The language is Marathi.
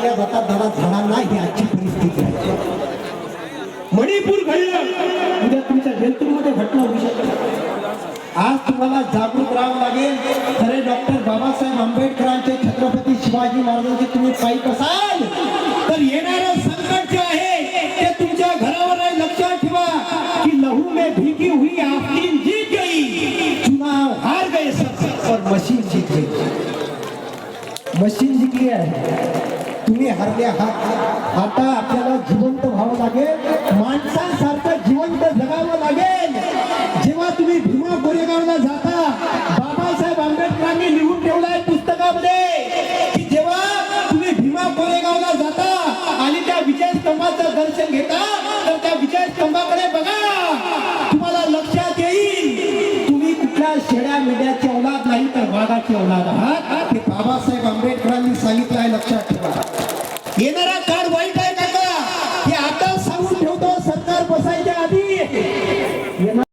मारल्या जातात दरा झाडांना ही आजची परिस्थिती आहे. मणिपूर घडलं उद्या तुमच्या जंतूमध्ये घटना होऊ शकते. आज तुम्हाला जागरूक राहावं लागेल. खरे डॉक्टर बाबासाहेब आंबेडकरांचे छत्रपती शिवाजी महाराजांचे तुम्ही पाईप असाल तर येणारं संकट जे आहे ते तुमच्या घरावर लक्षात ठेवा की लहू में भीगी हुई आपकी जीत गई. चुनाव हार गए सब और मशीन जीत गई. मशीन जिंकली आहे. तुम्ही हरले आहात. आता आपल्याला जिवंत व्हावं लागेल. माणसांसारखं जिवंत जगावं लागेल. जेव्हा तुम्ही भीमा कोरेगावला जाता बाबासाहेब आंबेडकरांनी लिहून ठेवलंय पुस्तकामध्ये की जेव्हा तुम्ही भीमा कोरेगावला जाता आणि त्या विजय स्तंभाचं दर्शन घेता तर त्या विजय स्तंभाकडे बघा. तुम्हाला लक्षात येईल. तुम्ही कुठल्या शेड्या मेड्याची औलाद नाही तर वाघाची औलाद आहात. हे बाबासाहेब आंबेडकरांनी सांगितलं आहे लक्षात ठेवा. येणारा काळ वाईट आहे.